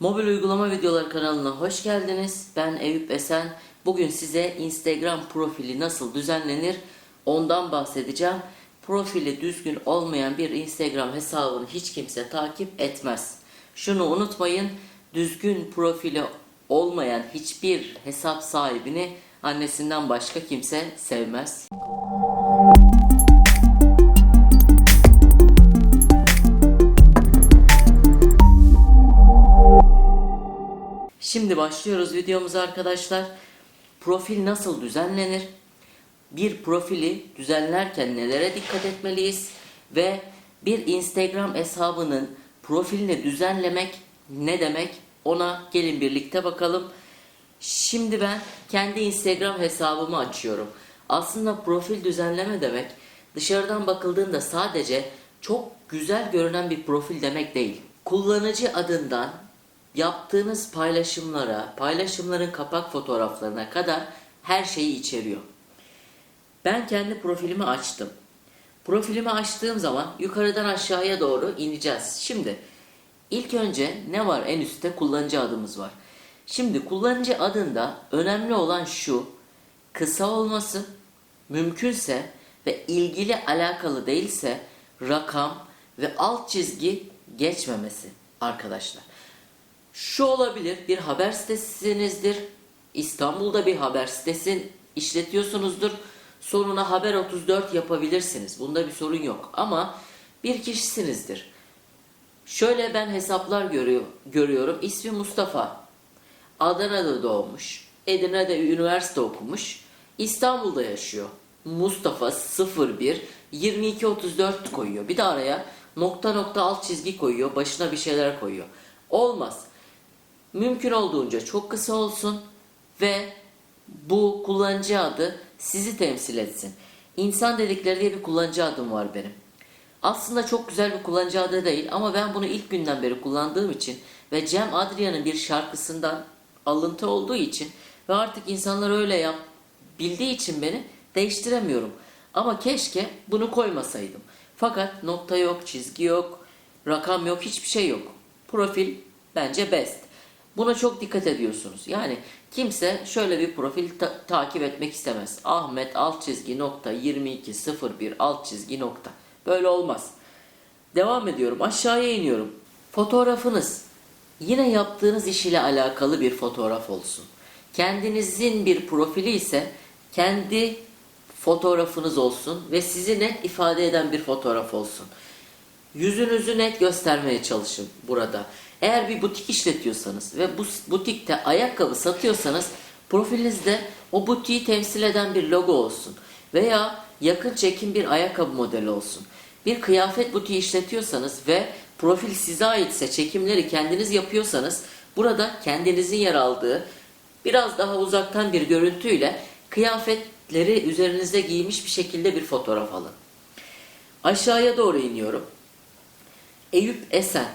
Mobil uygulama videoları kanalına hoş geldiniz. Ben Eyüp Esen. Bugün size Instagram profili nasıl düzenlenir ondan bahsedeceğim. Profili düzgün olmayan bir Instagram hesabını hiç kimse takip etmez. Şunu unutmayın. Düzgün profili olmayan hiçbir hesap sahibini annesinden başka kimse sevmez. Şimdi başlıyoruz videomuza arkadaşlar. Profil nasıl düzenlenir? Bir profili düzenlerken nelere dikkat etmeliyiz? Ve bir Instagram hesabının profilini düzenlemek ne demek? Ona gelin birlikte bakalım. Şimdi ben kendi Instagram hesabımı açıyorum. Aslında profil düzenleme demek dışarıdan bakıldığında sadece çok güzel görünen bir profil demek değil. Kullanıcı adından yaptığınız paylaşımlara, paylaşımların kapak fotoğraflarına kadar her şeyi içeriyor. Ben kendi profilimi açtım. Profilimi açtığım zaman yukarıdan aşağıya doğru ineceğiz. Şimdi ilk önce ne var en üstte? Kullanıcı adımız var. Şimdi kullanıcı adında önemli olan şu. Kısa olması, mümkünse ve ilgili alakalı değilse rakam ve alt çizgi geçmemesi arkadaşlar. Şu olabilir bir haber sitesinizdir. İstanbul'da bir haber sitesi işletiyorsunuzdur. Sonuna haber 34 yapabilirsiniz. Bunda bir sorun yok. Ama bir kişisinizdir. Şöyle ben hesaplar görüyor, görüyorum. İsmi Mustafa. Adana'da doğmuş. Edirne'de üniversite okumuş. İstanbul'da yaşıyor. Mustafa 01 2234 koyuyor. Bir de araya nokta nokta alt çizgi koyuyor. Başına bir şeyler koyuyor. Olmaz. Mümkün olduğunca çok kısa olsun ve bu kullanıcı adı sizi temsil etsin. İnsan dedikleri diye bir kullanıcı adım var benim. Aslında çok güzel bir kullanıcı adı değil ama ben bunu ilk günden beri kullandığım için ve Cem Adrian'ın bir şarkısından alıntı olduğu için ve artık insanlar öyle yap bildiği için beni değiştiremiyorum. Ama keşke bunu koymasaydım. Fakat nokta yok, çizgi yok, rakam yok, hiçbir şey yok. Profil bence best. Buna çok dikkat ediyorsunuz. Yani kimse şöyle bir profil ta- takip etmek istemez. Ahmet alt çizgi nokta 2201 alt çizgi nokta. Böyle olmaz. Devam ediyorum. Aşağıya iniyorum. Fotoğrafınız yine yaptığınız iş ile alakalı bir fotoğraf olsun. Kendinizin bir profili ise kendi fotoğrafınız olsun ve sizi net ifade eden bir fotoğraf olsun. Yüzünüzü net göstermeye çalışın burada. Eğer bir butik işletiyorsanız ve bu butikte ayakkabı satıyorsanız profilinizde o butiği temsil eden bir logo olsun. Veya yakın çekim bir ayakkabı modeli olsun. Bir kıyafet butiği işletiyorsanız ve profil size aitse çekimleri kendiniz yapıyorsanız burada kendinizin yer aldığı biraz daha uzaktan bir görüntüyle kıyafetleri üzerinizde giymiş bir şekilde bir fotoğraf alın. Aşağıya doğru iniyorum. Eyüp Esen.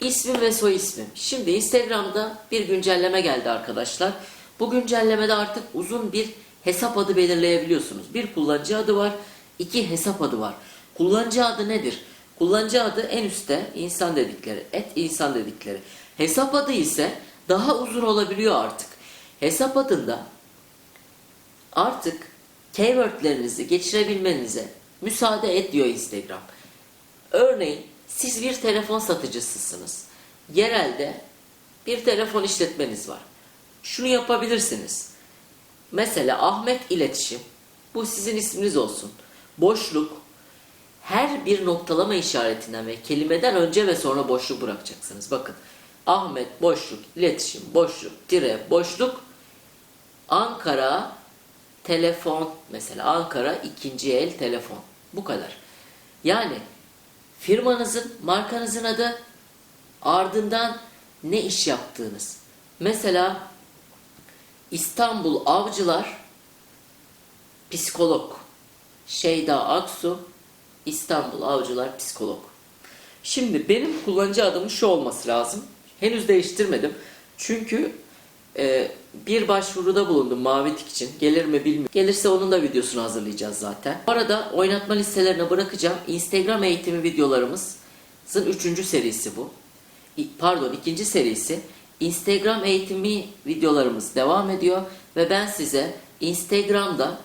İsmim ve soy ismim. Şimdi Instagram'da bir güncelleme geldi arkadaşlar. Bu güncellemede artık uzun bir hesap adı belirleyebiliyorsunuz. Bir kullanıcı adı var, iki hesap adı var. Kullanıcı adı nedir? Kullanıcı adı en üstte insan dedikleri, et insan dedikleri. Hesap adı ise daha uzun olabiliyor artık. Hesap adında artık keywordlerinizi geçirebilmenize müsaade ediyor Instagram. Örneğin siz bir telefon satıcısısınız. Yerelde bir telefon işletmeniz var. Şunu yapabilirsiniz. Mesela Ahmet İletişim. Bu sizin isminiz olsun. Boşluk. Her bir noktalama işaretinden ve kelimeden önce ve sonra boşluk bırakacaksınız. Bakın. Ahmet boşluk, iletişim, boşluk, tire, boşluk. Ankara telefon mesela Ankara ikinci el telefon. Bu kadar. Yani firmanızın, markanızın adı ardından ne iş yaptığınız. Mesela İstanbul Avcılar psikolog. Şeyda Aksu İstanbul Avcılar psikolog. Şimdi benim kullanıcı adımın şu olması lazım. Henüz değiştirmedim. Çünkü e, bir başvuruda bulundum Mavi için. Gelir mi bilmiyorum. Gelirse onun da videosunu hazırlayacağız zaten. Bu arada oynatma listelerine bırakacağım. Instagram eğitimi videolarımızın üçüncü serisi bu. pardon ikinci serisi Instagram eğitimi videolarımız devam ediyor ve ben size Instagram'da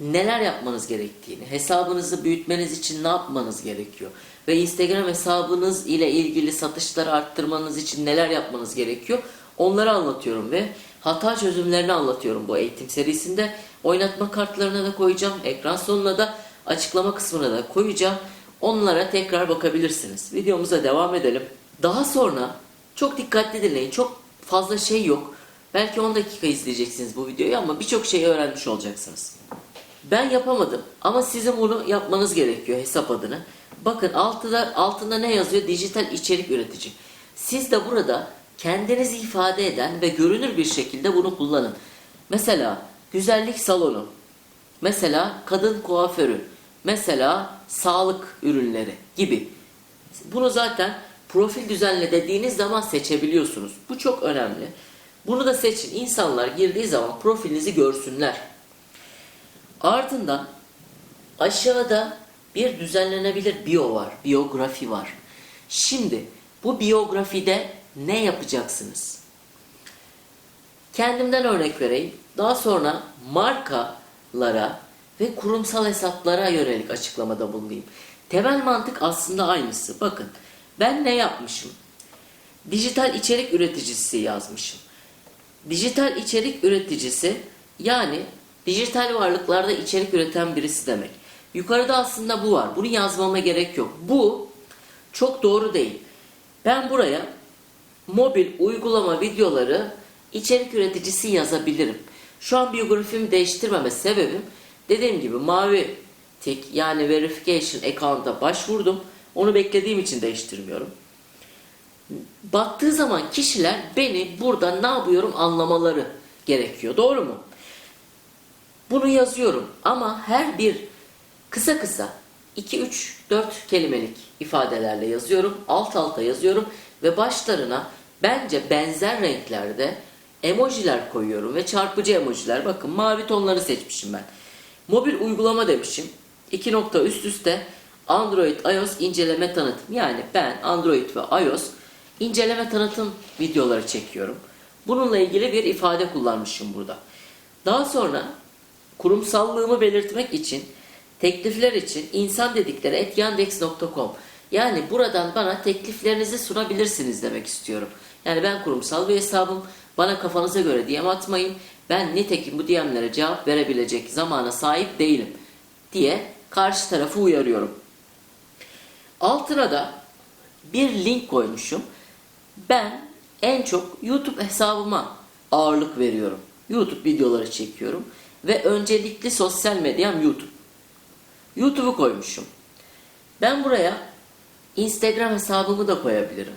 neler yapmanız gerektiğini, hesabınızı büyütmeniz için ne yapmanız gerekiyor ve Instagram hesabınız ile ilgili satışları arttırmanız için neler yapmanız gerekiyor onları anlatıyorum ve hata çözümlerini anlatıyorum bu eğitim serisinde. Oynatma kartlarına da koyacağım, ekran sonuna da açıklama kısmına da koyacağım. Onlara tekrar bakabilirsiniz. Videomuza devam edelim. Daha sonra çok dikkatli dinleyin. Çok fazla şey yok. Belki 10 dakika izleyeceksiniz bu videoyu ama birçok şeyi öğrenmiş olacaksınız. Ben yapamadım ama sizin bunu yapmanız gerekiyor hesap adını. Bakın altıda, altında ne yazıyor? Dijital içerik üretici. Siz de burada kendinizi ifade eden ve görünür bir şekilde bunu kullanın. Mesela güzellik salonu, mesela kadın kuaförü, mesela sağlık ürünleri gibi. Bunu zaten profil düzenle dediğiniz zaman seçebiliyorsunuz. Bu çok önemli. Bunu da seçin. İnsanlar girdiği zaman profilinizi görsünler. Ardından aşağıda bir düzenlenebilir biyo var, biyografi var. Şimdi bu biyografide ne yapacaksınız? Kendimden örnek vereyim. Daha sonra markalara ve kurumsal hesaplara yönelik açıklamada bulunayım. Temel mantık aslında aynısı. Bakın ben ne yapmışım? Dijital içerik üreticisi yazmışım. Dijital içerik üreticisi yani dijital varlıklarda içerik üreten birisi demek. Yukarıda aslında bu var. Bunu yazmama gerek yok. Bu çok doğru değil. Ben buraya mobil uygulama videoları içerik üreticisi yazabilirim. Şu an biyografimi değiştirmeme sebebim dediğim gibi mavi tik yani verification account'a başvurdum. Onu beklediğim için değiştirmiyorum. Baktığı zaman kişiler beni burada ne yapıyorum anlamaları gerekiyor. Doğru mu? Bunu yazıyorum ama her bir kısa kısa 2 3 4 kelimelik ifadelerle yazıyorum. Alt alta yazıyorum ve başlarına bence benzer renklerde emojiler koyuyorum ve çarpıcı emojiler. Bakın mavi tonları seçmişim ben. Mobil uygulama demişim. İki nokta üst üste Android iOS inceleme tanıtım. Yani ben Android ve iOS inceleme tanıtım videoları çekiyorum. Bununla ilgili bir ifade kullanmışım burada. Daha sonra kurumsallığımı belirtmek için teklifler için insan dedikleri etyandex.com yani buradan bana tekliflerinizi sunabilirsiniz demek istiyorum. Yani ben kurumsal bir hesabım. Bana kafanıza göre DM atmayın. Ben nitekim bu DM'lere cevap verebilecek zamana sahip değilim diye karşı tarafı uyarıyorum. Altına da bir link koymuşum. Ben en çok YouTube hesabıma ağırlık veriyorum. YouTube videoları çekiyorum ve öncelikli sosyal medyam YouTube. YouTube'u koymuşum. Ben buraya Instagram hesabımı da koyabilirim.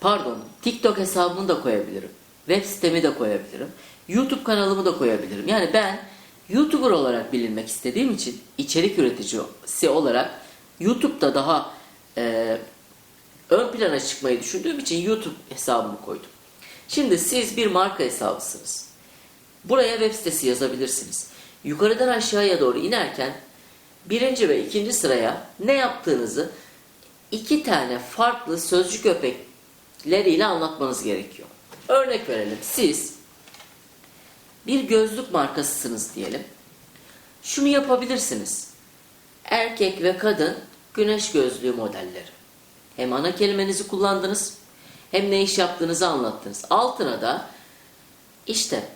Pardon, TikTok hesabımı da koyabilirim. Web sitemi de koyabilirim. YouTube kanalımı da koyabilirim. Yani ben YouTuber olarak bilinmek istediğim için içerik üreticisi olarak YouTube'da daha e, ön plana çıkmayı düşündüğüm için YouTube hesabımı koydum. Şimdi siz bir marka hesabısınız. Buraya web sitesi yazabilirsiniz. Yukarıdan aşağıya doğru inerken birinci ve ikinci sıraya ne yaptığınızı iki tane farklı sözcük öpekleriyle anlatmanız gerekiyor. Örnek verelim. Siz bir gözlük markasısınız diyelim. Şunu yapabilirsiniz. Erkek ve kadın güneş gözlüğü modelleri. Hem ana kelimenizi kullandınız hem ne iş yaptığınızı anlattınız. Altına da işte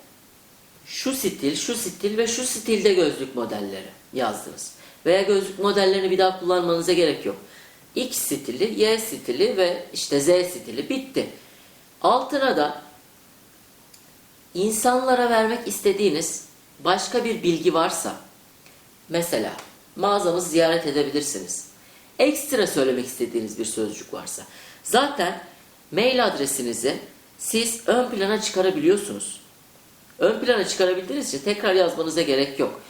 şu stil, şu stil ve şu stilde gözlük modelleri yazdınız. Veya gözlük modellerini bir daha kullanmanıza gerek yok. X stili, Y stili ve işte Z stili bitti. Altına da insanlara vermek istediğiniz başka bir bilgi varsa mesela mağazamızı ziyaret edebilirsiniz. Ekstra söylemek istediğiniz bir sözcük varsa zaten mail adresinizi siz ön plana çıkarabiliyorsunuz. Ön plana çıkarabildiğiniz için tekrar yazmanıza gerek yok.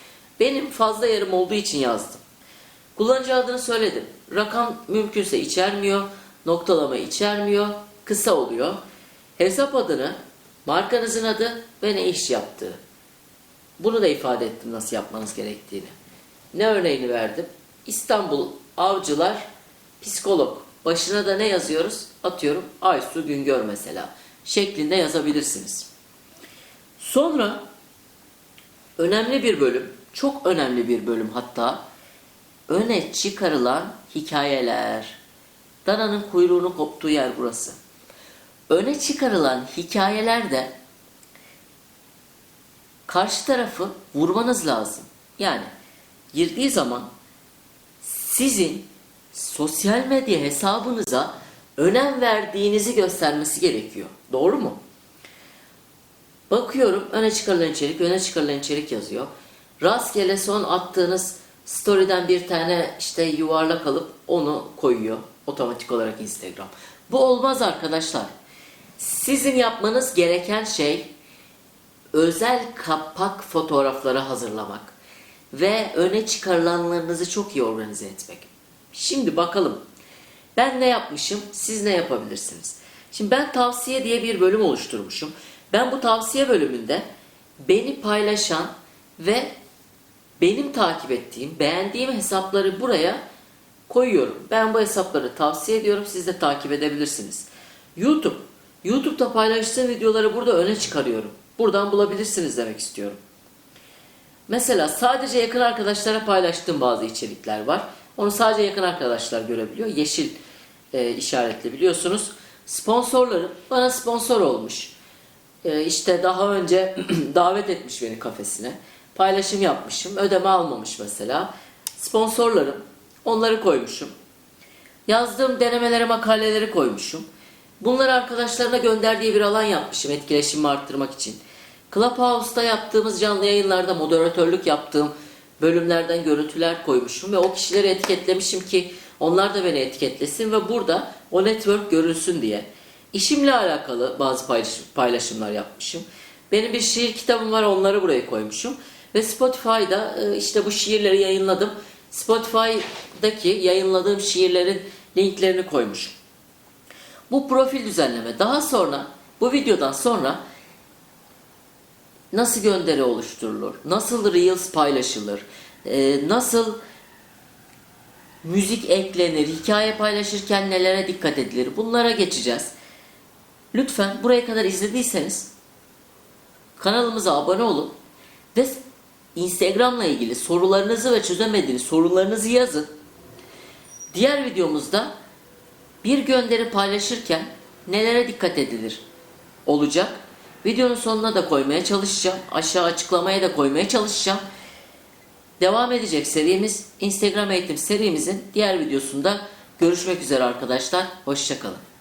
Benim fazla yerim olduğu için yazdım. Kullanıcı adını söyledim. Rakam mümkünse içermiyor, noktalama içermiyor, kısa oluyor. Hesap adını, markanızın adı ve ne iş yaptığı. Bunu da ifade ettim nasıl yapmanız gerektiğini. Ne örneğini verdim? İstanbul Avcılar Psikolog Başına da ne yazıyoruz? Atıyorum Aysu Güngör mesela. Şeklinde yazabilirsiniz. Sonra önemli bir bölüm, çok önemli bir bölüm hatta öne çıkarılan hikayeler. Dananın kuyruğunu koptuğu yer burası. Öne çıkarılan hikayelerde karşı tarafı vurmanız lazım. Yani girdiği zaman sizin sosyal medya hesabınıza önem verdiğinizi göstermesi gerekiyor. Doğru mu? Bakıyorum öne çıkarılan içerik, öne çıkarılan içerik yazıyor. Rastgele son attığınız story'den bir tane işte yuvarlak alıp onu koyuyor otomatik olarak Instagram. Bu olmaz arkadaşlar. Sizin yapmanız gereken şey özel kapak fotoğrafları hazırlamak ve öne çıkarılanlarınızı çok iyi organize etmek. Şimdi bakalım. Ben ne yapmışım? Siz ne yapabilirsiniz? Şimdi ben tavsiye diye bir bölüm oluşturmuşum. Ben bu tavsiye bölümünde beni paylaşan ve benim takip ettiğim, beğendiğim hesapları buraya koyuyorum. Ben bu hesapları tavsiye ediyorum. Siz de takip edebilirsiniz. YouTube. YouTube'da paylaştığım videoları burada öne çıkarıyorum. Buradan bulabilirsiniz demek istiyorum. Mesela sadece yakın arkadaşlara paylaştığım bazı içerikler var. Onu sadece yakın arkadaşlar görebiliyor. Yeşil e, işaretli biliyorsunuz. Sponsorlarım bana sponsor olmuş. E, işte daha önce davet etmiş beni kafesine. Paylaşım yapmışım. Ödeme almamış mesela. Sponsorlarım. Onları koymuşum. Yazdığım denemelere makaleleri koymuşum. Bunları arkadaşlarına gönder diye bir alan yapmışım etkileşimi arttırmak için. Clubhouse'da yaptığımız canlı yayınlarda moderatörlük yaptığım bölümlerden görüntüler koymuşum ve o kişileri etiketlemişim ki onlar da beni etiketlesin ve burada o network görülsün diye. İşimle alakalı bazı paylaş- paylaşımlar yapmışım. Benim bir şiir kitabım var onları buraya koymuşum. Ve Spotify'da e, işte bu şiirleri yayınladım. Spotify'daki yayınladığım şiirlerin linklerini koymuşum. Bu profil düzenleme. Daha sonra bu videodan sonra nasıl gönderi oluşturulur? Nasıl Reels paylaşılır? e, nasıl müzik eklenir? Hikaye paylaşırken nelere dikkat edilir? Bunlara geçeceğiz. Lütfen buraya kadar izlediyseniz kanalımıza abone olun ve Instagram'la ilgili sorularınızı ve çözemediğiniz sorularınızı yazın. Diğer videomuzda bir gönderi paylaşırken nelere dikkat edilir olacak. Videonun sonuna da koymaya çalışacağım. Aşağı açıklamaya da koymaya çalışacağım. Devam edecek serimiz Instagram eğitim serimizin diğer videosunda görüşmek üzere arkadaşlar. Hoşçakalın.